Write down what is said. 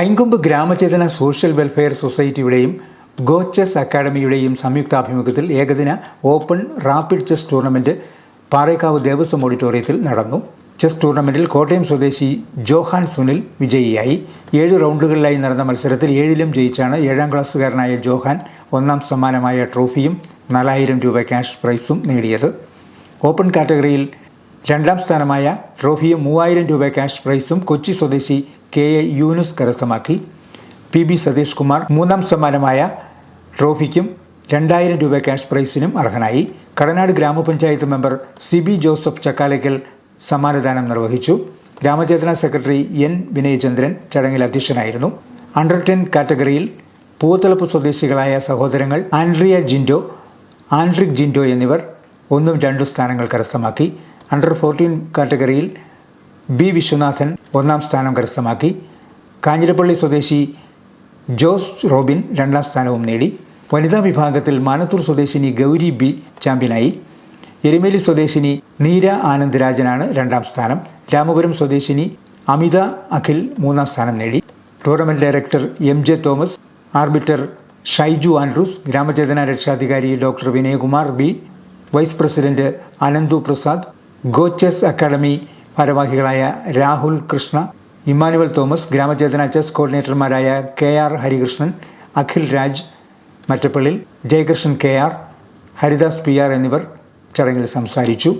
Ainkombu Gramachethana social welfare സൊസൈറ്റിയുടെയും go chess അക്കാദമിയുടെയും സംയുക്താഭിമുഖ്യത്തിൽ ഏകദിന open rapid chess tournament Parekkavu Devaswom ഓഡിറ്റോറിയത്തിൽ നടന്നു. ചെസ് ടൂർണമെന്റിൽ കോട്ടയം സ്വദേശി ജോഹാൻ സുനിൽ വിജയിയായി. ഏഴ് റൗണ്ടുകളിലായി നടന്ന മത്സരത്തിൽ ഏഴിലും ജയിച്ചാണ് ഏഴാം ക്ലാസ്സുകാരനായ ജോഹാൻ ഒന്നാം സമ്മാനമായ ട്രോഫിയും നാലായിരം രൂപ ക്യാഷ് പ്രൈസും നേടിയത്. ഓപ്പൺ കാറ്റഗറിയിൽ രണ്ടാം സ്ഥാനമായ ട്രോഫിയും മൂവായിരം രൂപ ക്യാഷ് പ്രൈസും കൊച്ചി സ്വദേശി കെ എ യൂനുസ് കരസ്ഥമാക്കി. പി ബി സതീഷ് കുമാർ മൂന്നാം സമ്മാനമായ ട്രോഫിക്കും രണ്ടായിരം രൂപ ക്യാഷ് പ്രൈസിനും അർഹനായി. കടനാട് ഗ്രാമപഞ്ചായത്ത് member C B Joseph Chakkalackal സമ്മാനദാനം നിർവഹിച്ചു. ഗ്രാമചേതന സെക്രട്ടറി എൻ വിനയചന്ദ്രൻ ചടങ്ങിൽ അധ്യക്ഷനായിരുന്നു. അണ്ടർ ടെൻ കാറ്റഗറിയിൽ പൂത്തളപ്പ് സ്വദേശികളായ സഹോദരങ്ങൾ ആൻഡ്രിയ ജിൻഡോ ആൻഡ്രിക് ജിൻഡോ എന്നിവർ ഒന്നും രണ്ടും സ്ഥാനങ്ങൾ കരസ്ഥമാക്കി. അണ്ടർ ഫോർട്ടീൻ കാറ്റഗറിയിൽ ബി വിശ്വനാഥൻ ഒന്നാം സ്ഥാനം കരസ്ഥമാക്കി. കാഞ്ഞിരപ്പള്ളി സ്വദേശി ജോസ് റോബിൻ രണ്ടാം സ്ഥാനവും നേടി. വനിതാ വിഭാഗത്തിൽ മാനത്തൂർ സ്വദേശിനി ഗൗരി ബി ചാമ്പ്യനായി. എരുമേലി സ്വദേശിനി നീര ആനന്ദരാജനാണ് രണ്ടാം സ്ഥാനം. രാമപുരം സ്വദേശിനി അമിത അഖിൽ മൂന്നാം സ്ഥാനം നേടി. Tournament director M J Thomas arbiter Shaiju Andrews Gramachethana രക്ഷാധികാരി doctor Vinayakumar B vice president Ananthu Prasad go chess academy ഭാരവാഹികളായ Rahul Krishna Emmanuel Thomas Gramachethana chess കോർഡിനേറ്റർമാരായ K R Harikrishnan Akhil Raj Mattappallil Jayakrishnan K R Haridas P R എന്നിവർ ചടങ്ങിൽ സംസാരിച്ചു.